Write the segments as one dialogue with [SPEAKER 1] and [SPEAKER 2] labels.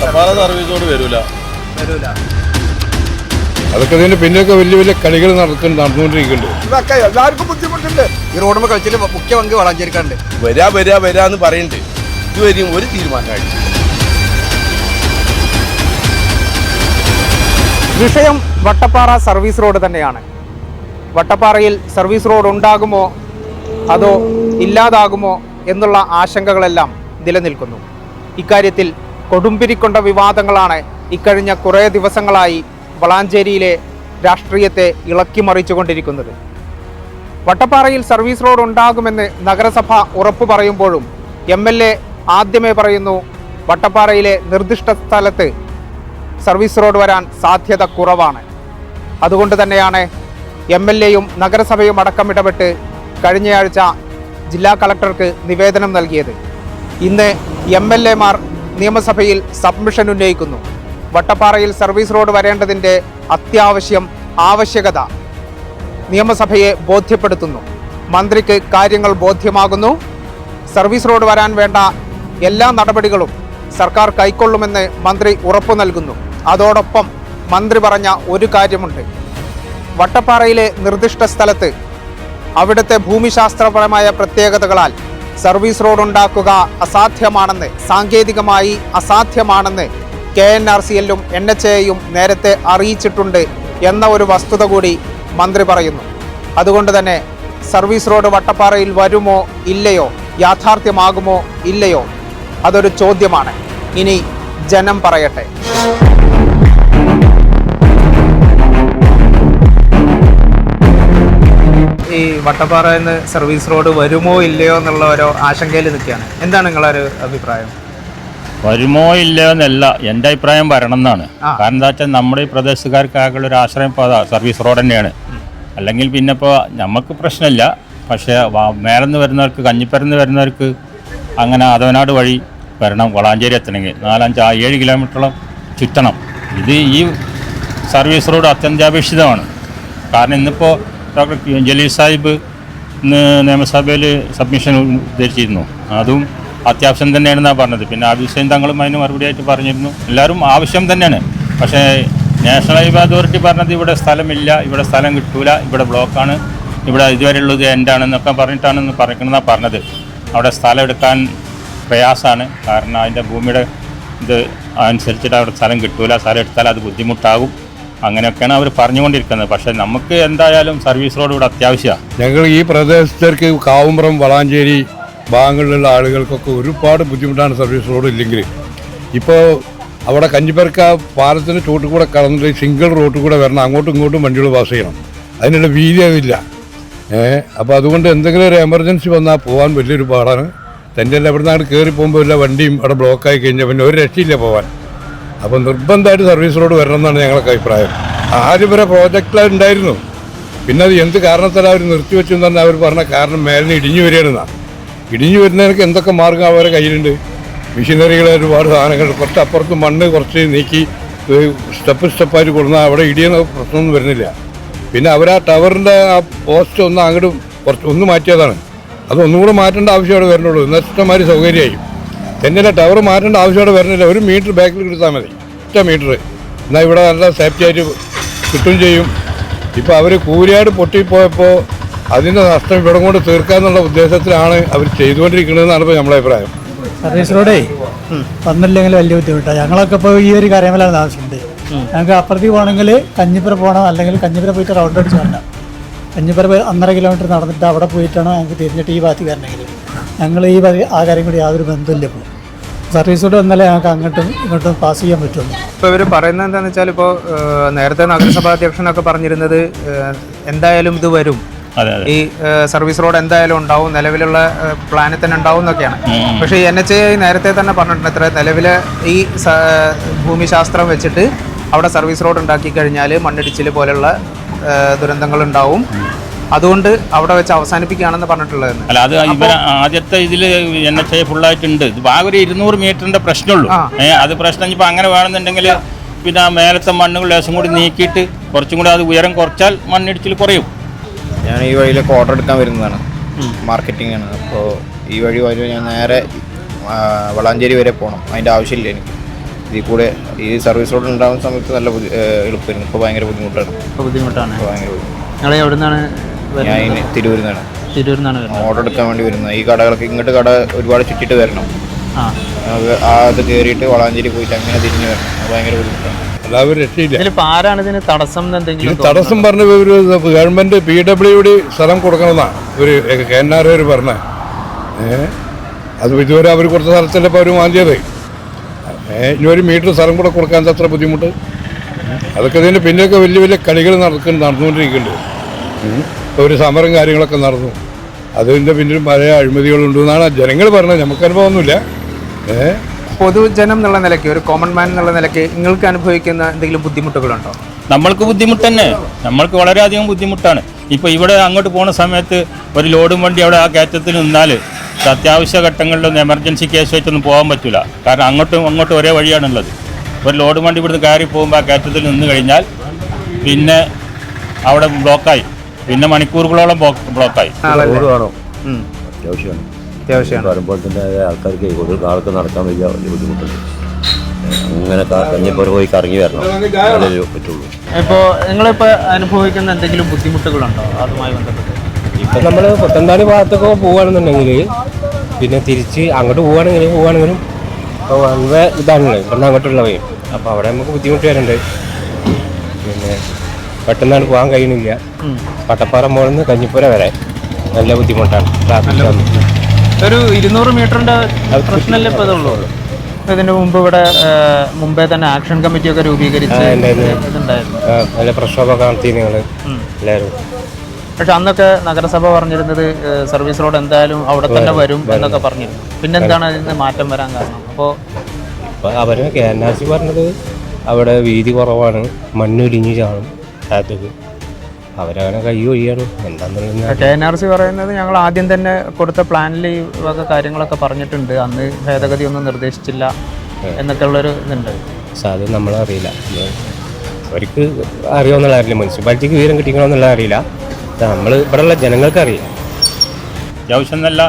[SPEAKER 1] വട്ടപ്പാറ സർവീസോട് വരൂല.
[SPEAKER 2] വരൂല.
[SPEAKER 3] അതൊക്കെ ഇതിന്റെ പിന്നൊക്കെ വലിയ വലിയ കളികൾ നടക്കുന്നു നടന്നുകൊണ്ടിരിക്കുന്നുണ്ട്.
[SPEAKER 4] ഇതൊക്കെ എല്ലാവർക്കും ബുദ്ധിമുട്ടുണ്ട്.
[SPEAKER 2] ഈ റോഡ് കളിച്ചിൽ മുഖ്യ പങ്ക് വളാഞ്ചേരിക്കാണ്ട്
[SPEAKER 1] വരാ വരാ വരാന്ന് പറയുന്നുണ്ട് ഇതുവരെയും ഒരു തീരുമാനമായിട്ട്
[SPEAKER 5] വിഷയം വട്ടപ്പാറ സർവീസ് റോഡ് തന്നെയാണ്. വട്ടപ്പാറയിൽ സർവീസ് റോഡ് ഉണ്ടാകുമോ അതോ ഇല്ലാതാകുമോ എന്നുള്ള ആശങ്കകളെല്ലാം നിലനിൽക്കുന്നു. ഇക്കാര്യത്തിൽ കൊടുമ്പിരിക്കൊണ്ട വിവാദങ്ങളാണ് ഇക്കഴിഞ്ഞ കുറേ ദിവസങ്ങളായി വളാഞ്ചേരിയിലെ രാഷ്ട്രീയത്തെ ഇളക്കിമറിച്ചുകൊണ്ടിരിക്കുന്നത് വട്ടപ്പാറയിൽ സർവീസ് റോഡ് ഉണ്ടാകുമെന്ന് നഗരസഭ ഉറപ്പു പറയുമ്പോഴും എം എൽ എ ആദ്യമേ പറയുന്നു വട്ടപ്പാറയിലെ നിർദ്ദിഷ്ട സ്ഥലത്ത് സർവീസ് റോഡ് വരാൻ സാധ്യത കുറവാണ്. അതുകൊണ്ട് തന്നെയാണ് എം എൽ എയും നഗരസഭയും അടക്കം ഇടപെട്ട് കഴിഞ്ഞയാഴ്ച ജില്ലാ കളക്ടർക്ക് നിവേദനം നൽകിയത്. ഇന്ന് എം എൽ എമാർ നിയമസഭയിൽ സബ്മിഷൻ ഉന്നയിക്കുന്നു. വട്ടപ്പാറയിൽ സർവീസ് റോഡ് വരേണ്ടതിന്റെ അത്യാവശ്യം ആവശ്യകത നിയമസഭയെ ബോധ്യപ്പെടുത്തുന്നു. മന്ത്രിക്ക് കാര്യങ്ങൾ ബോധ്യമാകുന്നു. സർവീസ് റോഡ് വരാൻ വേണ്ട എല്ലാ നടപടികളും സർക്കാർ കൈക്കൊള്ളുമെന്ന് മന്ത്രി ഉറപ്പു നൽകുന്നു. അതോടൊപ്പം മന്ത്രി പറഞ്ഞ ഒരു കാര്യമുണ്ട്. വട്ടപ്പാറയിലെ നിർദ്ദിഷ്ട സ്ഥലത്ത് അവിടുത്തെ ഭൂമിശാസ്ത്രപരമായ പ്രത്യേകതകളാൽ സർവീസ് റോഡ് ഉണ്ടാക്കുക അസാധ്യമാണെന്ന് സാങ്കേതികമായി അസാധ്യമാണെന്ന് കെ എൻ ആർ സി എല്ലും എൻ എച്ച് എയും നേരത്തെ അറിയിച്ചിട്ടുണ്ട് എന്ന ഒരു വസ്തുത കൂടി മന്ത്രി പറയുന്നു. അതുകൊണ്ട് തന്നെ സർവീസ് റോഡ് വട്ടപ്പാറയിൽ വരുമോ ഇല്ലയോ യാഥാർത്ഥ്യമാകുമോ ഇല്ലയോ അതൊരു ചോദ്യമാണ്. ഇനി ജനം പറയട്ടെ. ഈ വട്ടപ്പാറ എന്ന് സർവീസ് റോഡ് വരുമോ ഇല്ലയോ എന്നുള്ള ഒരു ആശങ്കയിൽ നിൽക്കുകയാണ്. എന്താണ് നിങ്ങളൊരു അഭിപ്രായം?
[SPEAKER 6] വരുമോ ഇല്ലയോ എന്നല്ല എന്റെ അഭിപ്രായം വരണം എന്നാണ്. കാരണം എന്താ വെച്ചാൽ നമ്മുടെ ഈ പ്രദേശക്കാർക്കാകുള്ള ഒരു ആശ്രയം ഇപ്പോൾ അതാ സർവീസ് റോഡ് തന്നെയാണ്. അല്ലെങ്കിൽ പിന്നെ ഇപ്പോൾ നമുക്ക് പ്രശ്നമില്ല. പക്ഷേ മേലെന്ന് വരുന്നവർക്ക് കഞ്ഞിപ്പരന്ന് വരുന്നവർക്ക് അങ്ങനെ അതവനാട് വഴി വരണം വളാഞ്ചേരി എത്തണമെങ്കിൽ. നാലഞ്ച് ഏഴ് കിലോമീറ്ററോളം ചുറ്റണം. ഇത് ഈ സർവീസ് റോഡ് അത്യന്താപേക്ഷിതമാണ്. കാരണം ഇന്നിപ്പോൾ ഡോക്ടർ ജലീൽ സാഹിബ് ഇന്ന് നിയമസഭയിൽ സബ്മിഷൻ ഉദ്ധരിച്ചിരുന്നു അതും അത്യാവശ്യം തന്നെയാണെന്നാണ് പറഞ്ഞത്. പിന്നെ ആബിസൈൻ തങ്ങളും അതിന് മറുപടിയായിട്ട് പറഞ്ഞിരുന്നു. എല്ലാവരും ആവശ്യം തന്നെയാണ്. പക്ഷേ നാഷണൽ ഹൈവേ അതോറിറ്റി പറഞ്ഞത് ഇവിടെ സ്ഥലമില്ല ഇവിടെ സ്ഥലം കിട്ടൂല ഇവിടെ ബ്ലോക്കാണ് ഇവിടെ ഇതുവരെയുള്ളത് എന്റാണെന്നൊക്കെ പറഞ്ഞിട്ടാണെന്ന് പറയണമെന്നാണ് പറഞ്ഞത്. അവിടെ സ്ഥലം എടുക്കാൻ പ്രയാസമാണ്. കാരണം അതിന്റെ ഭൂമിയുടെ ഇത് അനുസരിച്ചിട്ട് അവിടെ സ്ഥലം കിട്ടൂല സ്ഥലം എടുത്താൽ അത് ബുദ്ധിമുട്ടാകും. അങ്ങനെയൊക്കെയാണ് അവർ പറഞ്ഞുകൊണ്ടിരിക്കുന്നത്. പക്ഷേ നമുക്ക് എന്തായാലും സർവീസ് റോഡ് ഇവിടെ അത്യാവശ്യമാണ്
[SPEAKER 3] ഞങ്ങൾ ഈ പ്രദേശത്തേക്ക് കാവുമ്പുറം വളാഞ്ചേരി ഭാഗങ്ങളിലുള്ള ആളുകൾക്കൊക്കെ ഒരുപാട് ബുദ്ധിമുട്ടാണ് സർവീസ് റോഡ് ഇല്ലെങ്കിൽ. ഇപ്പോൾ അവിടെ കഞ്ഞിപ്പരക്ക പാലത്തിന് ചോട്ടിൽ കൂടെ കടന്നിട്ട് സിംഗിൾ റോട്ടിൽ കൂടെ വരണം. അങ്ങോട്ടും ഇങ്ങോട്ടും വണ്ടികൾ പാസ് ചെയ്യണം. അതിനുള്ള വീതി അതില്ല. ഏഹ് അപ്പോൾ അതുകൊണ്ട് എന്തെങ്കിലും ഒരു എമർജൻസി വന്നാൽ പോകാൻ വലിയൊരു പാടാണ്. തന്റെ എല്ലാം ഇവിടെ നിന്ന് കയറി പോകുമ്പോൾ എല്ലാ വണ്ടിയും അവിടെ ബ്ലോക്കായി കഴിഞ്ഞാൽ പിന്നെ ഒരു രക്ഷയില്ല പോകാൻ അപ്പോൾ നിർബന്ധമായിട്ട് സർവീസ് റോഡ് വരണം എന്നാണ് ഞങ്ങൾക്ക് അഭിപ്രായം. ആദ്യം വരെ പ്രോജക്റ്റിലുണ്ടായിരുന്നു പിന്നെ അത് എന്ത് കാരണത്താൽ അവർ നിർത്തിവെച്ചു എന്ന് പറഞ്ഞാൽ അവർ പറഞ്ഞ കാരണം മേലിന് ഇടിഞ്ഞു വരികയാണെന്നാണ് ഇടിഞ്ഞു വരുന്നതിനൊക്കെ എന്തൊക്കെ മാർഗം അവരുടെ കയ്യിലുണ്ട്? മെഷീനറികൾ ഒരുപാട് സാധനങ്ങൾ കുറച്ച് അപ്പുറത്ത് മണ്ണ് കുറച്ച് നീക്കി സ്റ്റെപ്പ് സ്റ്റെപ്പായിട്ട് കൊടുന്നാൽ അവിടെ ഇടിയുന്ന പ്രശ്നമൊന്നും വരുന്നില്ല. പിന്നെ അവർ ആ ടവറിന്റെ ആ പോസ്റ്റ് ഒന്ന് അങ്ങോട്ട് കുറച്ച് ഒന്ന് മാറ്റിയതാണ്. അത് ഒന്നും കൂടെ മാറ്റേണ്ട ആവശ്യം അവിടെ വരുന്നുള്ളൂ എന്നാൽ സൗകര്യമായി. തന്നെയല്ല ടവർ മാറ്റേണ്ട ആവശ്യം വരുന്നില്ല. ഒരു മീറ്റർ ബാക്കിൽ കിട്ടാൽ മതി. ഒറ്റ മീറ്റർ. എന്നാൽ ഇവിടെ നല്ല സേഫ്റ്റി ആയിട്ട് കിട്ടും ചെയ്യും. ഇപ്പോൾ അവർ കൂരിയാട് പൊട്ടിപ്പോയപ്പോൾ അതിന്റെ നഷ്ടം ഇവിടെ കൊണ്ട് തീർക്കാന്നുള്ള ഉദ്ദേശത്തിലാണ് അവർ ചെയ്തുകൊണ്ടിരിക്കുന്നതെന്നാണ് ഇപ്പോൾ നമ്മുടെ അഭിപ്രായം.
[SPEAKER 7] സർവീസ് റോഡേ വന്നില്ലെങ്കിൽ വലിയ ബുദ്ധിമുട്ടാണ് ഞങ്ങളൊക്കെ ഇപ്പോൾ ഈ ഒരു കാര്യമല്ലാണ് ആവശ്യമുണ്ട്. ഞങ്ങൾക്ക് അപ്പുറത്തേക്ക് പോകണമെങ്കിൽ കഞ്ഞിപ്പുര പോകണം അല്ലെങ്കിൽ കഞ്ഞിപ്പുര പോയിട്ട് റൗണ്ട് അടിച്ച് വരണം. കഞ്ഞിപ്പുര ഒന്നര കിലോമീറ്റർ നടന്നിട്ട് അവിടെ പോയിട്ടാണ് ഞങ്ങൾക്ക് തിരിഞ്ഞിട്ട് ഈ ഭാഗത്ത് വരണമെങ്കിൽ. ഞങ്ങൾ ഈ വക ആ കാര്യം കൂടി യാതൊരു ബന്ധമില്ല ഇപ്പോൾ സർവീസ് റോഡ് വന്നാലേ ഞങ്ങൾക്ക് അങ്ങോട്ടും ഇങ്ങോട്ടും പാസ് ചെയ്യാൻ പറ്റുള്ളൂ
[SPEAKER 5] ഇപ്പോൾ ഇവർ പറയുന്നത് എന്താണെന്ന് വെച്ചാൽ ഇപ്പോൾ നേരത്തെ നഗരസഭാ അധ്യക്ഷനൊക്കെ പറഞ്ഞിരുന്നത് എന്തായാലും ഇത് വരും.
[SPEAKER 6] അതെ അതെ.
[SPEAKER 5] ഈ സർവീസ് റോഡ് എന്തായാലും ഉണ്ടാവും നിലവിലുള്ള പ്ലാനിൽ തന്നെ ഉണ്ടാവും എന്നൊക്കെയാണ്. പക്ഷേ എൻ എച്ച് ഐ നേരത്തെ തന്നെ പറഞ്ഞിട്ടുണ്ട് എത്ര നിലവിലെ ഈ ഭൂമിശാസ്ത്രം വെച്ചിട്ട് അവിടെ സർവീസ് റോഡ് ഉണ്ടാക്കി കഴിഞ്ഞാൽ മണ്ണിടിച്ചിൽ പോലെയുള്ള ദുരന്തങ്ങൾ ഉണ്ടാവും അതുകൊണ്ട് അവിടെ വെച്ച് അവസാനിപ്പിക്കുകയാണെന്ന് പറഞ്ഞിട്ടുള്ളത്
[SPEAKER 6] അല്ല അത് ഇവർ ആദ്യത്തെ ഇതിൽ എൻ എച്ച് ഐ ഫുള്ളായിട്ടുണ്ട്. ഇത് ആകെ ഒരു ഇരുന്നൂറ് മീറ്ററിന്റെ പ്രശ്നമുള്ളൂ. ഏഹ് അത് പ്രശ്നം ഇപ്പം അങ്ങനെ വേണമെന്നുണ്ടെങ്കിൽ പിന്നെ ആ മേലത്തെ മണ്ണുകൾ ലേശം കൂടി നീക്കിയിട്ട് കുറച്ചും കൂടി അത് ഉയരം കുറച്ചാൽ മണ്ണിടിച്ചിൽ കുറയും.
[SPEAKER 8] ഞാൻ ഈ വഴിയിലേക്ക് ഓർഡർ എടുക്കാൻ വരുന്നതാണ്. മാർക്കറ്റിംഗ് ആണ്. അപ്പോൾ ഈ വഴി വരുമ്പോൾ ഞാൻ നേരെ വളാഞ്ചേരി വരെ പോകണം അതിന്റെ ആവശ്യമില്ല എനിക്ക്. ഇതിൽ കൂടെ ഈ സർവീസ് റോഡ് ഉണ്ടാകുന്ന സമയത്ത് നല്ല എളുപ്പമായിരുന്നു. ഇപ്പോൾ ഭയങ്കര ബുദ്ധിമുട്ടാണ്.
[SPEAKER 9] ഇപ്പോൾ ബുദ്ധിമുട്ടാണ്.
[SPEAKER 8] ഭയങ്കര ബുദ്ധിമുട്ട്.
[SPEAKER 9] നിങ്ങൾ എവിടെ നിന്നാണ്
[SPEAKER 8] ഞാൻ തിരൂരിൽ നിന്നാണ്.
[SPEAKER 9] തിരൂരിൽ നിന്നാണ് വരുന്നത്.
[SPEAKER 8] ഓർഡർ എടുക്കാൻ വേണ്ടി വരുന്നത്. ഈ കടകളൊക്കെ ഇങ്ങോട്ട് കട ഒരുപാട് ചുറ്റിട്ട് വരണം.
[SPEAKER 9] ആ.
[SPEAKER 8] ആ അത് കയറിയിട്ട് വളാഞ്ചേരി പോയിട്ട് അങ്ങനെ തിരിഞ്ഞ് വരണം. അത് ഭയങ്കര ബുദ്ധിമുട്ടാണ്.
[SPEAKER 3] എല്ലാവരും രക്ഷയില്ല.
[SPEAKER 9] ഇതിലിപ്പോൾ ആരാണ് ഇതിന് തടസ്സം എന്ന്
[SPEAKER 3] ഇത്
[SPEAKER 9] എന്തെങ്കിലും
[SPEAKER 3] തടസ്സം പറഞ്ഞ ഒരു ഗവൺമെന്റ് പി ഡബ്ല്യു ഡി സ്ഥലം കൊടുക്കണമെന്നാണ് ഒരു കെ എൻ ആർ ഒരു പറഞ്ഞ. അത് ഇതുവരെ അവർ കൊടുത്ത സ്ഥലത്തല്ലേ ഇപ്പോൾ അവർ വാങ്ങിയത്? ഏ? ഇനി ഒരു മീറ്റർ സ്ഥലം കൂടെ കൊടുക്കാൻ അത്ര ബുദ്ധിമുട്ട്? അതൊക്കെ ഇതിന്റെ പിന്നെയൊക്കെ വലിയ വലിയ കളികൾ നടക്കുന്നു നടന്നുകൊണ്ടിരിക്കുന്നുണ്ട്. ഉം. ഒരു സമരം കാര്യങ്ങളൊക്കെ നടന്നു. അതിന്റെ പിന്നിൽ പല അഴിമതികളുണ്ടെന്നാണ് ജനങ്ങൾ പറഞ്ഞത്. നമുക്ക് അനുഭവമൊന്നുമില്ല. ഏഹ്
[SPEAKER 9] പൊതുജനം എന്നുള്ള നിലയ്ക്ക് ഒരു കോമൺ മാൻ എന്നുള്ള നിലയ്ക്ക് നിങ്ങൾക്ക് അനുഭവിക്കുന്ന എന്തെങ്കിലും ബുദ്ധിമുട്ടുകളുണ്ടോ?
[SPEAKER 6] നമ്മൾക്ക് ബുദ്ധിമുട്ട് തന്നെ. നമ്മൾക്ക് വളരെയധികം ബുദ്ധിമുട്ടാണ്. ഇപ്പോൾ ഇവിടെ അങ്ങോട്ട് പോകുന്ന സമയത്ത് ഒരു ലോഡും വണ്ടി അവിടെ ആ കയറ്റത്തിൽ നിന്നാൽ അത്യാവശ്യ ഘട്ടങ്ങളിലൊന്നും എമർജൻസി കേസ് വെച്ചൊന്നും പോകാൻ പറ്റില്ല കാരണം അങ്ങോട്ടും അങ്ങോട്ടും ഒരേ വഴിയാണുള്ളത്. ഒരു ലോഡ് വണ്ടി ഇവിടുന്ന് കയറി പോകുമ്പോൾ ആ കയറ്റത്തിൽ നിന്ന് കഴിഞ്ഞാൽ പിന്നെ അവിടെ ബ്ലോക്കായി പിന്നെ മണിക്കൂറുകളോളം ബ്ലോക്ക് ബ്ലോക്കായി
[SPEAKER 4] നമ്മൾ
[SPEAKER 9] ഉം.
[SPEAKER 4] അത്യാവശ്യമാണ്.
[SPEAKER 9] അത്യാവശ്യമാണ്.
[SPEAKER 4] വരുമ്പോൾ തന്നെ ആൾക്കാർക്ക് ഒരു ആൾക്ക് നടക്കാൻ വലിയ വലിയ ബുദ്ധിമുട്ടുണ്ട്. അങ്ങനെ കഞ്ഞിപ്പുറ പോയി കറങ്ങി വരണം. അതേ പറ്റുള്ളൂ.
[SPEAKER 9] ഇപ്പോൾ നിങ്ങളിപ്പോൾ അനുഭവിക്കുന്ന എന്തെങ്കിലും ബുദ്ധിമുട്ടുകളുണ്ടോ? അതുമായി ബന്ധപ്പെട്ട്.
[SPEAKER 10] ഇപ്പം നമ്മൾ പുത്തന്താണി ഭാഗത്തൊക്കെ പോവുകയാണെന്നുണ്ടെങ്കിൽ പിന്നെ തിരിച്ച് അങ്ങോട്ട് പോവുകയാണെങ്കിലും പോവുകയാണെങ്കിലും ഇപ്പോൾ വൺ വേ ഇതാണല്ലോ ഇവിടുന്ന് അങ്ങോട്ടുള്ള വഴി അപ്പോൾ അവിടെ നമുക്ക് ബുദ്ധിമുട്ട് വരുന്നുണ്ട് പിന്നെ പെട്ടെന്നാണ് പോകാൻ കഴിയുന്നില്ല. പട്ടപ്പാറ മുകളിൽ നിന്ന് കഞ്ഞിപ്പുര വരെ. നല്ല ബുദ്ധിമുട്ടാണ്.
[SPEAKER 9] ഒരു ഇരുന്നൂറ് മീറ്ററിന്റെ പ്രശ്നമല്ലേ ഇപ്പോൾ ഇതുള്ളൂ? ഇതിന് മുമ്പ് ഇവിടെ മുമ്പേ തന്നെ ആക്ഷൻ കമ്മിറ്റി ഒക്കെ രൂപീകരിച്ച്
[SPEAKER 10] നല്ല പ്രക്ഷോഭമൊക്കെ നടത്തി നിങ്ങൾ എല്ലാവരും
[SPEAKER 9] പക്ഷെ അന്നൊക്കെ നഗരസഭ പറഞ്ഞിരുന്നത് സർവീസ് റോഡ് എന്തായാലും അവിടെ തന്നെ വരും. എന്നൊക്കെ പറഞ്ഞിരുന്നു. പിന്നെന്താണ് അതിന് മാറ്റം വരാൻ കാരണം? അപ്പോൾ
[SPEAKER 10] ഇപ്പോൾ അവർ കെ എൻ ആർ സി പറഞ്ഞത് അവിടെ വീതി കുറവാണ്. മണ്ണൊലിഞ്ഞ് ചാടും. താഴത്തേക്ക് അവരങ്ങനെ കൈ ഒഴിയാണ്. എന്താണെന്ന്
[SPEAKER 9] കെ എൻ ആർ സി പറയുന്നത് ഞങ്ങൾ ആദ്യം തന്നെ കൊടുത്ത പ്ലാനിൽ ഈ വക കാര്യങ്ങളൊക്കെ പറഞ്ഞിട്ടുണ്ട്. അന്ന് ഭേദഗതി ഒന്നും നിർദ്ദേശിച്ചില്ല എന്നൊക്കെ ഉള്ളൊരു ഇതുണ്ട്.
[SPEAKER 10] പക്ഷെ അത് നമ്മളറിയില്ല. നമ്മൾ അവർക്ക് അറിയാമെന്നുള്ള അറിയില്ല മുനിസിപ്പാലിറ്റിക്ക് വിവരം കിട്ടിക്കണമെന്നുള്ള അറിയില്ല. നമ്മൾ ഇവിടെയുള്ള ജനങ്ങൾക്ക് അറിയാം
[SPEAKER 6] അത്യാവശ്യം നല്ല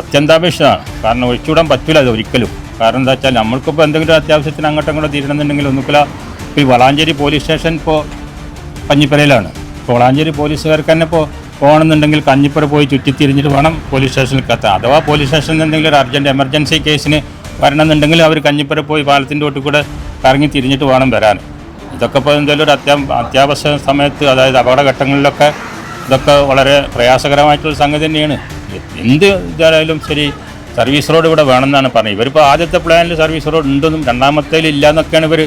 [SPEAKER 6] അത്യന്താപേക്ഷിതമാണ്. കാരണം ഒഴിച്ചുവിടാൻ പറ്റില്ല അത് ഒരിക്കലും. കാരണം എന്താ വെച്ചാൽ നമ്മൾക്കിപ്പോൾ എന്തെങ്കിലും അത്യാവശ്യത്തിന് അങ്ങോട്ടും ഇങ്ങോട്ടും തീരണമെന്നുണ്ടെങ്കിൽ ഒന്നുകിൽ ഇപ്പോൾ ഈ വളാഞ്ചേരി പോലീസ് സ്റ്റേഷൻ ഇപ്പോൾ കഞ്ഞിപ്പുരയിലാണ് കോളാഞ്ചേരി പോലീസുകാർക്ക് തന്നെ ഇപ്പോൾ പോകണമെന്നുണ്ടെങ്കിൽ കഞ്ഞിപ്പുര പോയി ചുറ്റിത്തിരിഞ്ഞിട്ട് വേണം പോലീസ് സ്റ്റേഷനിൽ കത്താൻ. അഥവാ പോലീസ് സ്റ്റേഷനിൽ എന്തെങ്കിലും ഒരു അർജന്റ് എമർജൻസി കേസിന് വരണമെന്നുണ്ടെങ്കിൽ അവർ കഞ്ഞിപ്പുര പോയി പാലത്തിന്റെ ഒട്ടിൽ കൂടെ കറങ്ങി തിരിഞ്ഞിട്ട് വേണം വരാൻ. ഇതൊക്കെ ഇപ്പോൾ എന്തെങ്കിലും ഒരു അത്യാ അത്യാവശ്യ സമയത്ത് അതായത് അപകടഘട്ടങ്ങളിലൊക്കെ ഇതൊക്കെ വളരെ പ്രയാസകരമായിട്ടുള്ള സംഗതി തന്നെയാണ്. എന്ത് ഇതായാലും ശരി സർവീസ് റോഡ് ഇവിടെ വേണമെന്നാണ് പറഞ്ഞത്. ഇവരിപ്പോൾ ആദ്യത്തെ പ്ലാനിൽ സർവീസ് റോഡ് ഉണ്ടെന്നും രണ്ടാമത്തേൽ ഇല്ല എന്നൊക്കെയാണ് ഇവർ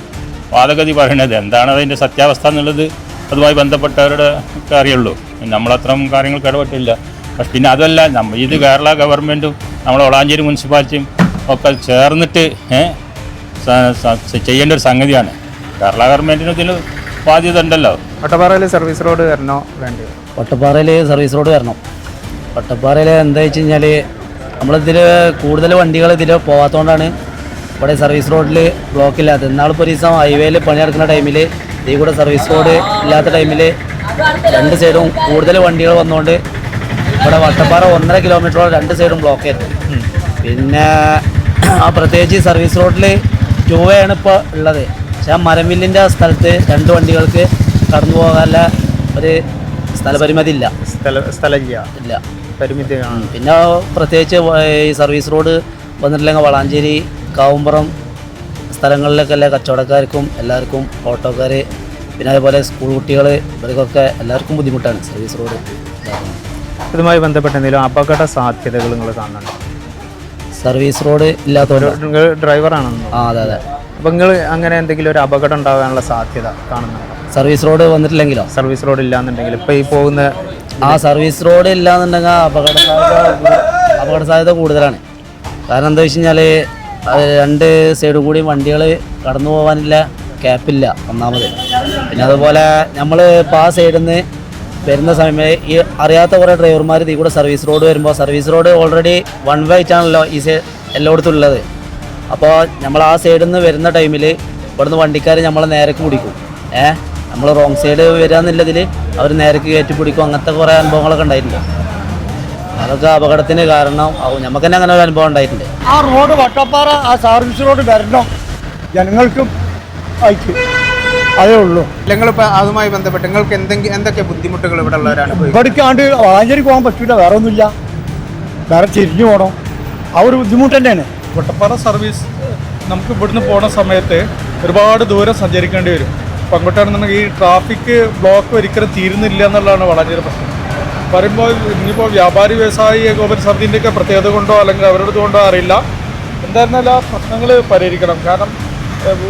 [SPEAKER 6] വാദഗതി പറയുന്നത്. എന്താണ് അതിന്റെ സത്യാവസ്ഥ എന്നുള്ളത് അതുമായി ബന്ധപ്പെട്ടവരുടെ ഒക്കെ അറിയുള്ളൂ നമ്മളത്രയും കാര്യങ്ങൾ ഇടപെട്ടില്ല പക്ഷെ പിന്നെ അതല്ല നമ്മ ഇത് കേരള ഗവൺമെന്റും നമ്മുടെ വളാഞ്ചേരി മുനിസിപ്പാലിറ്റിയും ഒക്കെ ചേർന്നിട്ട് ചെയ്യേണ്ട ഒരു സംഗതിയാണ്. കേരള ഗവൺമെന്റിന് ഇതിൽ ബാധ്യത ഉണ്ടല്ലോ.
[SPEAKER 9] ഒട്ടപ്പാറയിൽ സർവീസ് റോഡ് വരണോ വേണ്ടത്
[SPEAKER 11] വട്ടപ്പാറയിൽ സർവീസ് റോഡ് വരണം. വട്ടപ്പാറയിൽ എന്താ വെച്ച് കഴിഞ്ഞാൽ നമ്മളിതിൽ കൂടുതൽ വണ്ടികൾ ഇതിൽ പോകാത്തതുകൊണ്ടാണ് ഇവിടെ സർവീസ് റോഡിൽ ബ്ലോക്കില്ലാത്തത് എന്നാൽ ഇപ്പോൾ ഒരു ദിവസം ഹൈവേയിൽ പണിയെടുക്കുന്ന ടൈമിൽ ഇതിൽ കൂടെ സർവീസ് റോഡ് ഇല്ലാത്ത ടൈമിൽ രണ്ട് സൈഡും കൂടുതൽ വണ്ടികൾ വന്നുകൊണ്ട് ഇവിടെ വട്ടപ്പാറ ഒന്നര കിലോമീറ്ററോളം രണ്ട് സൈഡും ബ്ലോക്ക് ആയിരുന്നു. പിന്നെ ആ പ്രത്യേകിച്ച് സർവീസ് റോഡിൽ ടൂ വേ ആണ് ഇപ്പോൾ ഉള്ളത്. പക്ഷെ ആ മരമില്ലിന്റെ ആ സ്ഥലത്ത് രണ്ട് വണ്ടികൾക്ക് കടന്നു പോകാനുള്ള ഒരു സ്ഥലപരിമിതി ഇല്ല
[SPEAKER 9] സ്ഥല സ്ഥലമില്ല.
[SPEAKER 11] ഇല്ല.
[SPEAKER 9] പരിമിതി
[SPEAKER 11] പിന്നെ പ്രത്യേകിച്ച് ഈ സർവീസ് റോഡ് വന്നിട്ടില്ലെങ്കിൽ വളാഞ്ചേരി കാവുമ്പുറം സ്ഥലങ്ങളിലൊക്കെ എല്ലാ കച്ചവടക്കാർക്കും എല്ലാവർക്കും ഓട്ടോക്കാർ പിന്നെ അതേപോലെ സ്കൂൾ കുട്ടികൾ ഇവർക്കൊക്കെ എല്ലാവർക്കും ബുദ്ധിമുട്ടാണ് സർവീസ് റോഡ്.
[SPEAKER 9] ഇതുമായി ബന്ധപ്പെട്ട എന്തെങ്കിലും അപകട സാധ്യതകൾ നിങ്ങൾ കാണുന്നുണ്ടോ?
[SPEAKER 11] സർവീസ് റോഡ് ഇല്ലാത്തതുകൊണ്ട്.
[SPEAKER 9] ഡ്രൈവറാണെന്ന്
[SPEAKER 11] ആ അതെ അതെ.
[SPEAKER 9] അപ്പം നിങ്ങൾ അങ്ങനെ എന്തെങ്കിലും ഒരു അപകടം ഉണ്ടാകാനുള്ള സാധ്യത കാണുന്നുണ്ടോ?
[SPEAKER 11] സർവീസ് റോഡ് വന്നിട്ടില്ലെങ്കിലോ?
[SPEAKER 9] സർവീസ് റോഡ് ഇല്ലാന്നുണ്ടെങ്കിൽ ഇപ്പോൾ ഈ പോകുന്ന
[SPEAKER 11] ആ സർവീസ് റോഡ് ഇല്ലാന്നുണ്ടെങ്കിൽ അപകട സാധ്യത അപകട സാധ്യത കൂടുതലാണ്. കാരണം എന്താ വെച്ച് കഴിഞ്ഞാൽ രണ്ട് സൈഡും കൂടി വണ്ടികൾ കടന്നു പോകാനില്ല ക്യാപ്പില്ല ഒന്നാമത്. പിന്നെ അതുപോലെ നമ്മൾ ഇപ്പോൾ ആ സൈഡിൽ നിന്ന് വരുന്ന സമയം ഈ അറിയാത്ത കുറേ ഡ്രൈവർമാർ ഇതിൽ കൂടെ സർവീസ് റോഡ് വരുമ്പോൾ service road already one way ആയിട്ടാണല്ലോ ഈ സൈ എല്ലായിടത്തും ഉള്ളത്. അപ്പോൾ നമ്മൾ ആ സൈഡിൽ നിന്ന് വരുന്ന ടൈമിൽ ഇവിടുന്ന് വണ്ടിക്കാർ നമ്മളെ നേരക്ക് പിടിക്കും. ഏഹ് നമ്മൾ റോങ് സൈഡ് വരാന്നുള്ളതിൽ അവർ നേരക്ക് കയറ്റി പിടിക്കും. അങ്ങനത്തെ കുറേ അനുഭവങ്ങളൊക്കെ ഉണ്ടായിട്ടുണ്ട്. അതൊക്കെ അപകടത്തിന് കാരണം. ആവും നമുക്ക് തന്നെ അങ്ങനെ ഒരു അനുഭവം ഉണ്ടായിട്ടുണ്ട്.
[SPEAKER 12] ആ റോഡ് വട്ടപ്പാറ ആ സർവീസ് റോഡ് വരണം. ജനങ്ങൾക്കും ആയിട്ട് അതേ ഉള്ളൂ.
[SPEAKER 5] നിങ്ങളിപ്പോൾ അതുമായി ബന്ധപ്പെട്ട് നിങ്ങൾക്ക് എന്തെങ്കിലും എന്തൊക്കെ ബുദ്ധിമുട്ടുകൾ ഇവിടെ ഉള്ളവരാണ്
[SPEAKER 12] ഇവിടേക്കാണ്ട് പോകാൻ പറ്റില്ല വേറെ ഒന്നുമില്ല. വേറെ തിരിഞ്ഞു പോകണം ആ ഒരു ബുദ്ധിമുട്ട് തന്നെയാണ്.
[SPEAKER 13] വട്ടപ്പാറ സർവീസ് നമുക്ക് ഇവിടുന്ന് പോണ സമയത്ത് ഒരുപാട് ദൂരം സഞ്ചരിക്കേണ്ടി വരും. അപ്പം അങ്ങോട്ടാണെന്നുണ്ടെങ്കിൽ ഈ ട്രാഫിക് ബ്ലോക്ക് ഒരിക്കലും തീരുന്നില്ല എന്നുള്ളതാണ് വളരെ പ്രശ്നം. പറയുമ്പോൾ ഇനിയിപ്പോൾ വ്യാപാരി വ്യവസായി ഏകോപന സമിതിന്റെയൊക്കെ പ്രത്യേകത കൊണ്ടോ അല്ലെങ്കിൽ അവരുടെ കൊണ്ടോ അറിയില്ല. എന്തായിരുന്നാലും ആ പ്രശ്നങ്ങൾ പരിഹരിക്കണം. കാരണം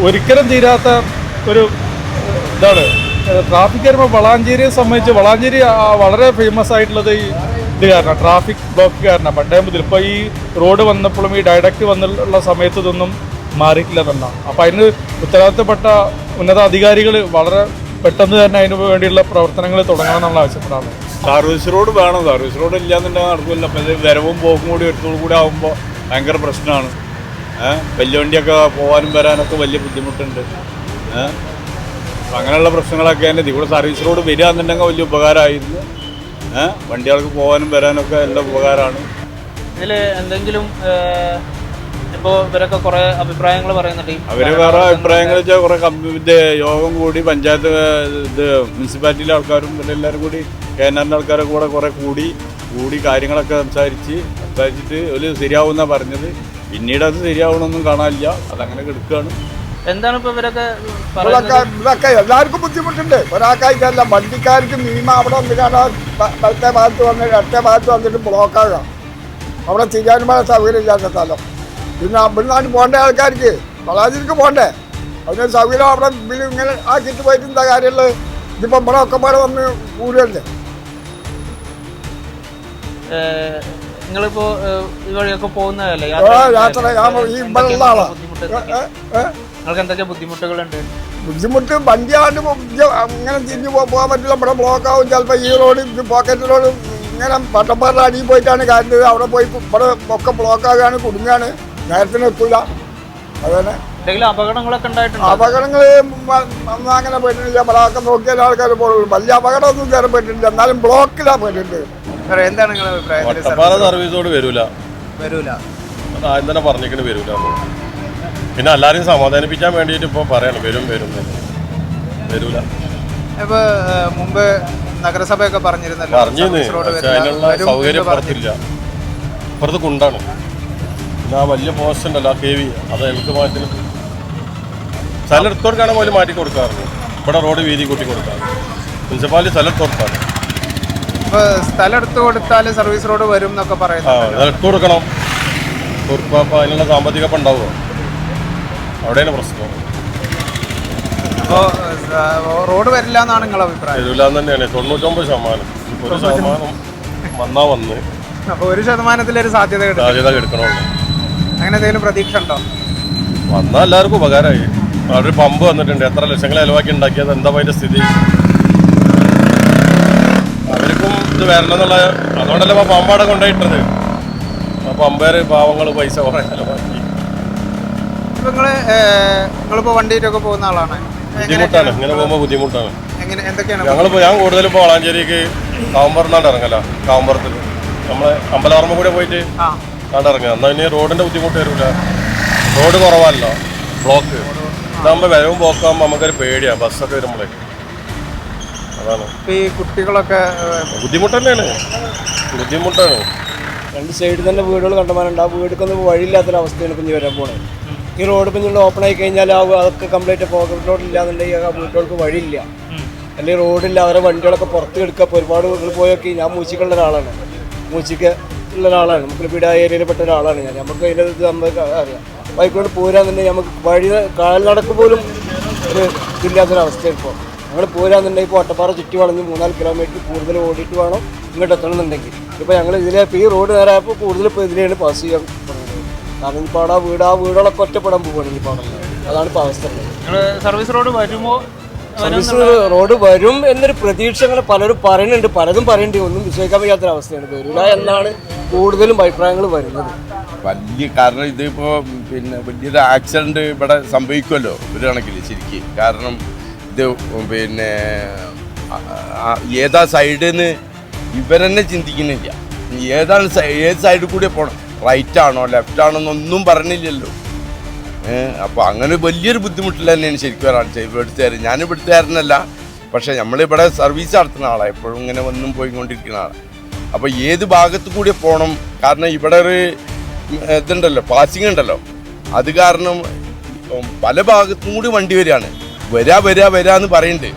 [SPEAKER 13] ഒരിക്കലും തീരാത്ത ഒരു ഇതാണ് ട്രാഫിക് വരുമ്പോൾ വളാഞ്ചേരിയെ സംബന്ധിച്ച് വളാഞ്ചേരി വളരെ ഫേമസ് ആയിട്ടുള്ളത് ഈ ഇത് കാരണം ട്രാഫിക് ബ്ലോക്ക് കാരണം പണ്ടേ മുതൽ ഇപ്പോൾ ഈ റോഡ് വന്നപ്പോഴും ഈ ഡയറക്റ്റ് വന്നുള്ള സമയത്ത് ഇതൊന്നും മാറിയിട്ടില്ല എന്നാണ്. അപ്പോൾ അതിന് ഉത്തരവാദിത്തപ്പെട്ട ഉന്നത അധികാരികൾ വളരെ പെട്ടെന്ന് തന്നെ അതിന് വേണ്ടിയുള്ള പ്രവർത്തനങ്ങൾ തുടങ്ങണം എന്നുള്ള ആവശ്യപ്പെടാണ്
[SPEAKER 14] സർവീസ് റോഡ് വേണം. സർവീസ് റോഡ് ഇല്ലാന്നുണ്ടെങ്കിൽ നടക്കില്ല അപ്പം വരവും പോക്കും കൂടി എടുത്തോടും കൂടി ആകുമ്പോൾ ഭയങ്കര പ്രശ്നമാണ് വലിയ വണ്ടിയൊക്കെ പോകാനും വരാനൊക്കെ വലിയ ബുദ്ധിമുട്ടുണ്ട്. അങ്ങനെയുള്ള പ്രശ്നങ്ങളൊക്കെ തന്നെ. ഇതിവിടെ സർവീസ് റോഡ് വരിക എന്നുണ്ടെങ്കിൽ വലിയ ഉപകാരമായിരുന്നു. വണ്ടികൾക്ക് പോകാനും വരാനൊക്കെ നല്ല ഉപകാരമാണ്?
[SPEAKER 5] ഇതിൽ എന്തെങ്കിലും ഇപ്പോൾ ഇവരൊക്കെ കുറെ അഭിപ്രായങ്ങൾ പറയുന്നുണ്ട്.
[SPEAKER 14] അവർ വേറെ അഭിപ്രായങ്ങൾ വെച്ചാൽ കുറെ യോഗം കൂടി പഞ്ചായത്ത് ഇത് മുനിസിപ്പാലിറ്റിയിലെ ആൾക്കാരും പിന്നെ എല്ലാവരും കൂടി കെ എൻ ആറിന്റെ ആൾക്കാരൊക്കെ കൂടെ കുറെ കൂടി കൂടി കാര്യങ്ങളൊക്കെ സംസാരിച്ച് സംസാരിച്ചിട്ട് ഒരു ശരിയാവുന്ന പറഞ്ഞത്. പിന്നീട് അത് ശരിയാവണമെന്നും കാണാനില്ല. അതങ്ങനെ കിടക്കുകയാണ്
[SPEAKER 5] എന്താണ് ഇപ്പൊ ഇവരൊക്കെ
[SPEAKER 2] ഇതൊക്കെ ഇതൊക്കെ എല്ലാവർക്കും ബുദ്ധിമുട്ടുണ്ട്. ഒരാൾക്കായിട്ടല്ല വണ്ടിക്കാർക്ക് മിനിമം അവിടെ വന്നിട്ടാണ് വലത്തെ ഭാഗത്ത് വന്നിട്ട് ഇടത്തെ ഭാഗത്ത് വന്നിട്ട് ബ്ലോക്കാകാം അവിടെ ചെയ്യാനുമായ സൗകര്യം ഇല്ലാത്ത സ്ഥലം. പിന്നെ ഇവിടുന്നാണ് പോകേണ്ട ആൾക്കാർക്ക്? വളാഞ്ചേരിക്ക് പോകണ്ടേ അതിനൊരു സൗകര്യം അവിടെ പിന്നെ ഇങ്ങനെ ആക്കിയിട്ട് പോയിട്ട് എന്താ കാര്യമുള്ളത് ഇതിപ്പോൾ ഇവിടെ ഒക്കെ പാടെ വന്ന് കൂടുകയല്ലേ
[SPEAKER 5] പോകുന്നതല്ലേ?
[SPEAKER 2] യാത്ര ഈ ഇവിടെ ആളാ?
[SPEAKER 5] നിങ്ങൾക്ക് എന്തൊക്കെ ബുദ്ധിമുട്ടുകളുണ്ട്?
[SPEAKER 2] ബുദ്ധിമുട്ട് വണ്ടിയാണ്ട് അങ്ങനെ തിരിഞ്ഞു പോകാൻ പറ്റില്ല. ഇവിടെ ബ്ലോക്ക് ആവും. ചിലപ്പോൾ ഈ റോഡ് പോക്കറ്റ് റോഡ് ഇങ്ങനെ പട്ടപ്പാറ അടിയിൽ പോയിട്ടാണ് കാര്യം അവിടെ പോയി ഇവിടെ ഒക്കെ ബ്ലോക്ക് ആവുകയാണ് കുടുങ്ങാണ് നേരത്തിന് എത്തൂല അതന്നെ.
[SPEAKER 5] എന്തെങ്കിലും അപകടങ്ങളൊക്കെ ഉണ്ടായിട്ടുണ്ട്?
[SPEAKER 2] അപകടങ്ങൾ അങ്ങനെ പെട്ടിട്ടില്ല ബ്ലോക്ക് നോക്കിയാൽ ആൾക്കാർ പോകുള്ളൂ വലിയ അപകടമൊന്നും കയറി പെട്ടിട്ടില്ല എന്നാലും ബ്ലോക്കിലാണ് പോയിട്ടുണ്ട്.
[SPEAKER 5] എന്താണ് നിങ്ങളുടെ അഭിപ്രായം?
[SPEAKER 14] വട്ടപ്പാറ സർവീസ് റോഡ് വരൂല.
[SPEAKER 5] വരൂല.
[SPEAKER 14] അത് ആദ്യം തന്നെ പറഞ്ഞിട്ട് വരൂല പിന്നെ എല്ലാരും സമാധാനിപ്പിക്കാൻ വേണ്ടിയിട്ട് ഇപ്പോൾ പറയണം. വരും വരും വരൂല.
[SPEAKER 5] ഇപ്പൊ മുമ്പ് നഗരസഭയൊക്കെ പറഞ്ഞിരുന്നല്ലോ.
[SPEAKER 14] പറഞ്ഞിരുന്നു. അതിനുള്ള സൗകര്യം
[SPEAKER 5] പറഞ്ഞില്ല
[SPEAKER 14] ഇപ്പുറത്ത് പുറത്ത് കുണ്ടാണ്. പിന്നെ ആ വലിയ പോസ്റ്റ് ഉണ്ടല്ലോ ആ കെ വി അത് എനിക്ക് മാറ്റി സ്ഥലം എടുത്തു കൊടുക്കുകയാണെങ്കിൽ പോലും മാറ്റി കൊടുക്കാറുണ്ട് ഇവിടെ റോഡ് വീതി കൂട്ടി കൊടുക്കാറ്. മുനിസിപ്പാലിറ്റി സ്ഥലം കൊടുക്കാറ്
[SPEAKER 5] സ്ഥലം എടുത്തു കൊടുത്താൽ സർവീസ് റോഡ് വരും എന്നൊക്കെ
[SPEAKER 14] പറയുന്നത് എടുത്തു കൊടുക്കണം. കൊടുക്കുമ്പോൾ അതിനുള്ള സാമ്പത്തിക ഇപ്പം ഉണ്ടാവുമോ? അവിടെയാണ് പ്രശ്നം.
[SPEAKER 5] അപ്പോൾ റോഡ് വരില്ല എന്നാണ് നിങ്ങളുടെ അഭിപ്രായം?
[SPEAKER 14] വരില്ലാന്ന് തന്നെയാണ്. തൊണ്ണൂറ്റൊമ്പത് ശതമാനം. ഒരു ശതമാനം വന്നാ വന്ന്
[SPEAKER 5] അപ്പൊ ഒരു ശതമാനത്തിലൊരു സാധ്യത
[SPEAKER 14] സാധ്യത എടുക്കണമല്ലോ
[SPEAKER 5] അങ്ങനെ എന്തെങ്കിലും പ്രതീക്ഷ ഉണ്ടോ?
[SPEAKER 14] വന്നാൽ എല്ലാവർക്കും ഉപകാരമായി. അവിടെ ഒരു പമ്പ് വന്നിട്ടുണ്ട്. എത്ര ലക്ഷങ്ങൾ ചിലവാക്കി ഉണ്ടാക്കിയത്? എന്താ അതിന്റെ സ്ഥിതി? അവർക്കും ഇത് വരണമെന്നുള്ള അതുകൊണ്ടല്ലേ പമ്പാടെ കൊണ്ടുപോയിട്ടത്. ആ പമ്പേര് പാവങ്ങൾ പൈസ കുറെ ചെലവാക്കി.
[SPEAKER 5] വണ്ടിയിട്ടൊക്കെ പോകുന്ന ആളാണ്.
[SPEAKER 14] ബുദ്ധിമുട്ടാണ്. ഇങ്ങനെ പോകുമ്പോൾ ബുദ്ധിമുട്ടാണ്.
[SPEAKER 5] എങ്ങനെ എന്തൊക്കെയാണ്
[SPEAKER 14] ഞങ്ങളിപ്പോൾ ഞാൻ കൂടുതലും ഇപ്പോൾ വളാഞ്ചേരിക്ക് കാവുമ്പറന്നാണ്ട് ഇറങ്ങല. കാവുമ്പറത്തിൽ നമ്മളെ അമ്പലവർമ്മ കൂടെ പോയിട്ട്
[SPEAKER 5] ആ
[SPEAKER 14] ഇറങ്ങുക എന്നാൽ ഇനി റോഡിന്റെ ബുദ്ധിമുട്ട് വരില്ല റോഡ് കുറവല്ലോ. ബ്ലോക്ക് ഇതാകുമ്പോൾ വരവും പോക്കാകുമ്പോൾ നമുക്കൊരു പേടിയാണ് ബസ്സൊക്കെ വരുമ്പോഴേക്ക് അതാണ്.
[SPEAKER 5] ഈ കുട്ടികളൊക്കെ
[SPEAKER 14] ബുദ്ധിമുട്ട് തന്നെയാണ് ബുദ്ധിമുട്ടാണ്.
[SPEAKER 15] രണ്ട് സൈഡിൽ തന്നെ വീടുകൾ കണ്ടമാനുണ്ട്. ആ വീടുക്കൊന്നും വഴിയില്ലാത്തൊരവസ്ഥയാണ് ഇനി വരാൻ പോണത്. ഈ റോഡ് ഇപ്പം ഓപ്പൺ ആയി കഴിഞ്ഞാൽ ആ അതൊക്കെ കംപ്ലീറ്റ് പോക്കറ്റ് റോഡ് ഇല്ലാന്നുണ്ടെങ്കിൽ ആ വീട്ടുകൾക്ക് വഴിയില്ല. അല്ലെങ്കിൽ റോഡില്ല അവരെ വണ്ടികളൊക്കെ പുറത്ത് എടുക്കുക ഒരുപാട് വീട്ടിൽ പോയൊക്കെ ഞാൻ മൂച്ചിക്കുള്ള ഒരാളാണ്. മൂച്ചിക്ക് ഉള്ള ഒരാളാണ്. നമുക്ക് ആ ഏരിയയിൽ പെട്ട ഒരാളാണ് ഞാൻ. നമുക്ക് അതിന്റെ ഇത് നമുക്ക് അറിയാം. ബൈക്കോട് പോരാന്നുണ്ടെങ്കിൽ നമുക്ക് വഴി കാൽ നടക്ക് പോലും ഒരു ഇതില്ലാത്തൊരവസ്ഥയാണ് ഇപ്പോൾ. ഞങ്ങൾ പോരാന്നുണ്ടെങ്കിൽ ഇപ്പോൾ ഒട്ടപ്പാറ ചുറ്റി വളഞ്ഞ് മൂന്നാൽ കിലോമീറ്റർ കൂടുതൽ ഓടിയിട്ട് വേണം ഇങ്ങോട്ട് എത്തണമെന്നുണ്ടെങ്കിൽ. ഇപ്പോൾ ഞങ്ങൾ ഇതിലെ ഇപ്പോൾ ഈ റോഡ് നേരായപ്പോൾ കൂടുതൽ ഇപ്പോൾ ഇതിലെയാണ് പാസ് ചെയ്യാൻ തുടങ്ങുന്നത്. കാരണം ഇപ്പോൾ അവിടെ ആ വീട് ആ വീടുകളൊക്കെ ഒറ്റപ്പെടാൻ പോവുകയാണ് ഈ അവിടെ അതാണ് ഇപ്പോൾ അവസ്ഥ.
[SPEAKER 5] സർവീസ് റോഡ് വരുമോ
[SPEAKER 15] സർവീസ് റോഡ് വരും എന്നൊരു പ്രതീക്ഷ അങ്ങനെ പലരും പറയുന്നുണ്ട്. പലതും പറയുന്നുണ്ട്. ഒന്നും വിശ്വസിക്കാൻ വയ്യാത്തൊരവസ്ഥയാണ് വരില്ല എന്നാണ് കൂടുതലും അഭിപ്രായങ്ങൾ വരുന്നത്.
[SPEAKER 1] വലിയ കാരണം ഇതിപ്പോ പിന്നെ വലിയൊരു ആക്സിഡന്റ് ഇവിടെ സംഭവിക്കുമല്ലോ. ഒരു കണക്കിൽ ശരിക്കും. കാരണം ഇത് പിന്നെ ഏതാ സൈഡിൽ നിന്ന് ഇവരെന്നെ ചിന്തിക്കുന്നില്ല. ഏതാണ് ഏത് സൈഡിൽ കൂടി പോകണം റൈറ്റ് ആണോ ലെഫ്റ്റ് ആണോ എന്നൊന്നും പറഞ്ഞില്ലല്ലോ. അപ്പോൾ അങ്ങനെ വലിയൊരു ബുദ്ധിമുട്ടിൽ തന്നെയാണ് ശരിക്കും ഒരാൾ ഇവിടുത്തുകാരൻ ഞാൻ ഇവിടുത്തുകാരനല്ല പക്ഷേ നമ്മളിവിടെ സർവീസ് നടത്തുന്ന ആളാണ് എപ്പോഴും ഇങ്ങനെ വന്നും പോയിക്കൊണ്ടിരിക്കുന്ന ആളാണ് അപ്പോൾ ഏത് ഭാഗത്ത് കൂടി പോകണം കാരണം ഇവിടെ ഒരു ഇതുണ്ടല്ലോ പാസിംഗ് ഉണ്ടല്ലോ. അത് കാരണം പല ഭാഗത്തും കൂടി വണ്ടി വരികയാണ്. വരാ വരാ വരാ എന്ന് പറയുന്നുണ്ട്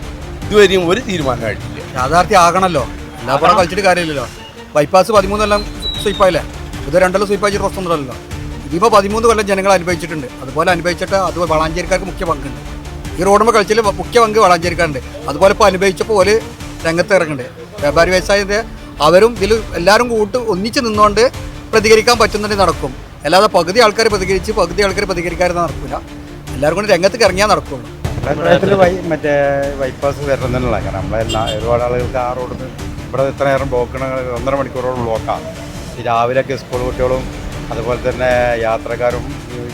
[SPEAKER 1] ഇതുവരെയും ഒരു തീരുമാനമായിട്ടില്ല
[SPEAKER 16] യാഥാർത്ഥ്യ ആകണല്ലോ എല്ലാ പടം കളിച്ചിട്ട് കാര്യമില്ലല്ലോ. ബൈപ്പാസ് പതിമൂന്നെല്ലാം സ്വീപ്പായില്ലേ ഇത് രണ്ടെല്ലാം സ്വീപ്പായിട്ട് പ്രശ്നമൊന്നുമല്ലോ ഇതിപ്പോൾ പതിമൂന്ന് കൊല്ലം ജനങ്ങൾ അനുഭവിച്ചിട്ടുണ്ട്. അതുപോലെ അനുഭവിച്ചിട്ട് അത് വളാഞ്ചേരിക്കാർക്ക് മുഖ്യ പങ്കുണ്ട്. ഈ റോഡുമ്പോൾ കളിച്ചിൽ മുഖ്യ പങ്ക് വളാഞ്ചേരിക്കാരുണ്ട്. അതുപോലെ ഇപ്പോൾ അനുഭവിച്ചപ്പോൾ ഒരു രംഗത്ത് ഇറങ്ങുന്നുണ്ട്. വ്യാപാരി വ്യവസായത്തെ അവരും ഇതിൽ എല്ലാവരും കൂട്ട് ഒന്നിച്ച് നിന്നുകൊണ്ട് പ്രതികരിക്കാൻ പറ്റുന്നുണ്ടെങ്കിൽ നടക്കും. അല്ലാതെ പകുതി ആൾക്കാർ പ്രതികരിച്ച് പകുതി ആൾക്കാർ പ്രതികരിക്കാതെ നടക്കില്ല എല്ലാവരും കൂടി രംഗത്ത് ഇറങ്ങിയാൽ നടക്കുള്ളൂ.
[SPEAKER 11] മറ്റേ ബൈപ്പാസ് വരണം തന്നെയുള്ള ഒരുപാട് ആളുകൾക്ക് ആ റോഡിൽ ഇവിടെ ഇത്ര നേരം ബ്ലോക്കണ ഒന്നര മണിക്കൂറോളം ബ്ലോക്കാണ് ഈ രാവിലെയൊക്കെ സ്കൂൾ കുട്ടികളും അതുപോലെ തന്നെ യാത്രക്കാരും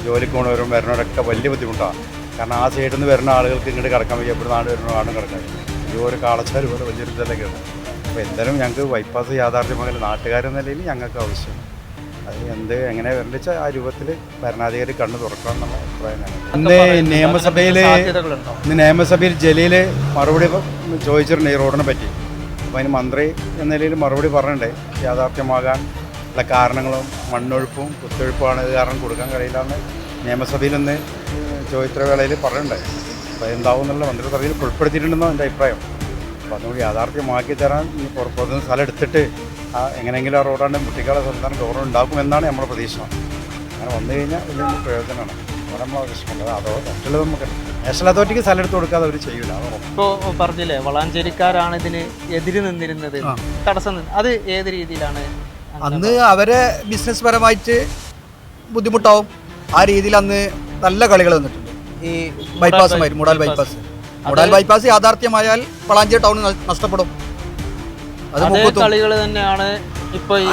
[SPEAKER 11] ജോലിക്ക് പോണവരും വരുന്നവരൊക്കെ വലിയ ബുദ്ധിമുട്ടാണ്. കാരണം ആ സൈഡിൽ നിന്ന് വരുന്ന ആളുകൾക്ക് ഇങ്ങോട്ട് കിടക്കാൻ വയ്യ എപ്പോഴും നാട് വരുന്ന ആളും കിടക്കാൻ ഈ ഒരു കാളച്ചാൽ പോലെ വലിയൊരു ഇതല്ലൊക്കെ ഉണ്ട് അപ്പോൾ എന്തായാലും ഞങ്ങൾക്ക് ബൈപ്പാസ് യാഥാർത്ഥ്യമാകൽ നാട്ടുകാരെന്ന നിലയിൽ ഞങ്ങൾക്ക് ആവശ്യമാണ് അത് എന്ത് എങ്ങനെ വരേണ്ട വെച്ചാൽ ആ രൂപത്തിൽ ഭരണാധികാരി കണ്ണു തുറക്കണം എന്നുള്ള അഭിപ്രായം ഇന്ന് നിയമസഭയിൽ ഇന്ന് നിയമസഭയിൽ ജലീൽ മറുപടി ചോദിച്ചിട്ടുണ്ട് ഈ റോഡിനെ പറ്റി. അപ്പോൾ അതിന് മന്ത്രി എന്ന നിലയിൽ മറുപടി പറഞ്ഞിട്ടുണ്ട്. യാഥാർത്ഥ്യമാകാൻ ഉള്ള കാരണങ്ങളും മണ്ണൊഴുപ്പും കുത്തൊഴുപ്പുമാണ് ഇത് കാരണം കൊടുക്കാൻ കഴിയില്ല എന്ന് നിയമസഭയിൽ ഒന്ന് ചോദിത്രവേളയിൽ പറയണ്ടേ അപ്പോൾ എന്താവും എന്നുള്ള മന്ത്രിസഭയിൽ ഉൾപ്പെടുത്തിയിട്ടുണ്ടെന്നോ എന്റെ അഭിപ്രായം. അപ്പോൾ അതുകൊണ്ട് യാഥാർത്ഥ്യമാക്കി തരാൻ ഈ പുറ- പുറത്തുനിന്ന് സ്ഥലം എടുത്തിട്ട് ആ എങ്ങനെയെങ്കിലും ആ റോഡാണ്ട് കുട്ടികളെ സംസ്ഥാനം ഉണ്ടാക്കും ഉണ്ടാക്കുമെന്നാണ് നമ്മുടെ പ്രതീക്ഷ. അങ്ങനെ വന്നു കഴിഞ്ഞാൽ വലിയ പ്രയോജനമാണ്. അവിടെ നമ്മൾ ആവശ്യമുള്ളത് അതോ മറ്റുള്ളത് നമുക്ക് നാഷണൽ അതോറിറ്റിക്ക് സ്ഥലം എടുത്ത് കൊടുക്കാതെ അവർ ചെയ്യൂല. അത്
[SPEAKER 5] ഇപ്പോ പറഞ്ഞില്ലേ വളാഞ്ചേരിക്കാരാണ് ഇതിന് എതിര് നിന്നിരുന്നത്. തടസ്സം അത് ഏത് രീതിയിലാണ്
[SPEAKER 16] അന്ന് അവരെ ബിസിനസ് പരമായിട്ട് ബുദ്ധിമുട്ടാവും. ആ രീതിയിൽ അന്ന് നല്ല കളികൾ വന്നിട്ടുണ്ട്.
[SPEAKER 5] ഈ
[SPEAKER 16] ബൈപ്പാസ് മുടാൽ ബൈപ്പാസ് മുടാൽ ബൈപ്പാസ് യാഥാർത്ഥ്യമായാൽ വളാഞ്ചേരി ടൗൺ നഷ്ടപ്പെടും. അത്
[SPEAKER 5] കളികൾ തന്നെയാണ്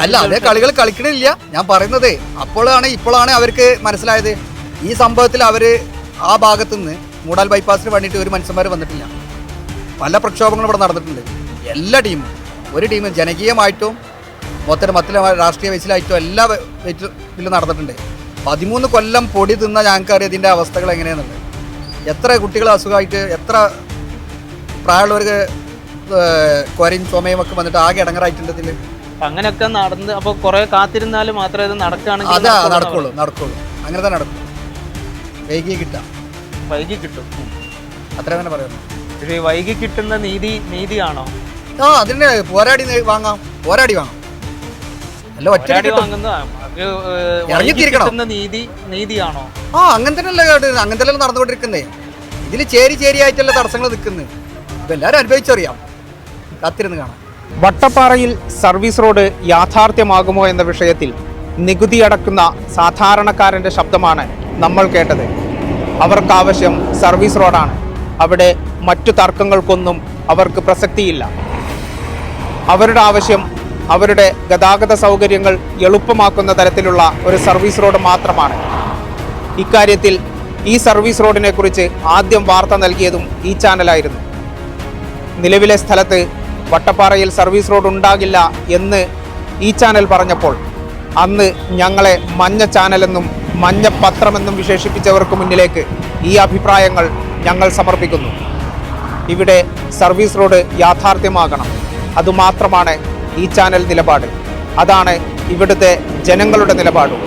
[SPEAKER 16] അല്ല അതേ കളികൾ കളിക്കണില്ല. ഞാൻ പറയുന്നത് അപ്പോഴാണ് ഇപ്പോഴാണ് അവർക്ക് മനസ്സിലായത്. ഈ സംഭവത്തിൽ അവർ ആ ഭാഗത്തു നിന്ന് മൂടാൽ ബൈപ്പാസിന് വേണ്ടിയിട്ട് ഒരു മനുഷ്യന്മാർ വന്നിട്ടില്ല. പല പ്രക്ഷോഭങ്ങളും ഇവിടെ നടന്നിട്ടുണ്ട്. എല്ലാ ടീമും ഒരു ടീമും ജനകീയമായിട്ടും മൊത്തം പത്തിലെ രാഷ്ട്രീയ വെച്ചിലായിട്ടും എല്ലാ വെച്ചിലും നടന്നിട്ടുണ്ട്. പതിമൂന്ന് കൊല്ലം പൊടി തിന്ന ഞങ്ങൾക്കറിയാം ഇതിന്റെ അവസ്ഥകൾ എങ്ങനെയാണെന്നുള്ളത് എത്ര കുട്ടികൾ അസുഖമായിട്ട് എത്ര പ്രായമുള്ളവർക്ക് കൊരയും ചുമയും ഒക്കെ വന്നിട്ട് ആകെ ഇടങ്ങറായിട്ടുണ്ട് ഇതിൽ
[SPEAKER 5] അങ്ങനെയൊക്കെ നടന്ന് അപ്പോൾ കുറേ കാത്തിരുന്നാലും മാത്രമേ ഇത് നടക്കുകയാണെങ്കിൽ
[SPEAKER 16] അതാ
[SPEAKER 5] നടക്കുള്ളൂ
[SPEAKER 16] നടക്കുള്ളൂ. അങ്ങനെ തന്നെ നടക്കും. വൈകി കിട്ടാം.
[SPEAKER 5] വൈകി കിട്ടും.
[SPEAKER 16] അത്ര തന്നെ പറയുന്നു
[SPEAKER 5] പക്ഷേ വൈകി കിട്ടുന്ന നീതി നീതിയാണോ?
[SPEAKER 16] ആ അതിന് പോരാടി വാങ്ങാം. പോരാടി വാങ്ങാം. അല്ല ഒറ്റ ഇറങ്ങിത്തിരിക്കണം.
[SPEAKER 5] നീതി നീതിയാണോ?
[SPEAKER 16] ആ അങ്ങനെ തന്നെയല്ലേ കേട്ടോ അങ്ങനെ നടന്നുകൊണ്ടിരിക്കുന്നേ. ഇതിൽ ചേരി ചേരിയായിട്ടല്ല തടസ്സങ്ങൾ നിൽക്കുന്നത് ഇപ്പം എല്ലാവരും അനുഭവിച്ചറിയാം. കാത്തിരുന്ന് കാണാം.
[SPEAKER 5] വട്ടപ്പാറയിൽ സർവീസ് റോഡ് യാഥാർത്ഥ്യമാകുമോ എന്ന വിഷയത്തിൽ നികുതി അടക്കുന്ന സാധാരണക്കാരന്റെ ശബ്ദമാണ് നമ്മൾ കേട്ടത്. അവർക്കാവശ്യം സർവീസ് റോഡാണ്. അവിടെ മറ്റു തർക്കങ്ങൾക്കൊന്നും അവർക്ക് പ്രസക്തിയില്ല. അവരുടെ ആവശ്യം അവരുടെ ഗതാഗത സൗകര്യങ്ങൾ എളുപ്പമാക്കുന്ന തരത്തിലുള്ള ഒരു സർവീസ് റോഡ് മാത്രമാണ്. ഇക്കാര്യത്തിൽ ഈ സർവീസ് റോഡിനെ കുറിച്ച് ആദ്യം വാർത്ത നൽകിയതും ഈ ചാനലായിരുന്നു. നിലവിലെ സ്ഥലത്ത് വട്ടപ്പാറയിൽ സർവീസ് റോഡ് ഉണ്ടാകില്ല എന്ന് ഈ ചാനൽ പറഞ്ഞപ്പോൾ അന്ന് ഞങ്ങളെ മഞ്ഞ ചാനലെന്നും മഞ്ഞ പത്രമെന്നും വിശേഷിപ്പിച്ചവർക്ക് മുന്നിലേക്ക് ഈ അഭിപ്രായങ്ങൾ ഞങ്ങൾ സമർപ്പിക്കുന്നു. ഇവിടെ സർവീസ് റോഡ് യാഥാർത്ഥ്യമാകണം. അതുമാത്രമാണ് ഈ ചാനൽ നിലപാട്. അതാണ് ഇവിടുത്തെ ജനങ്ങളുടെ നിലപാടും.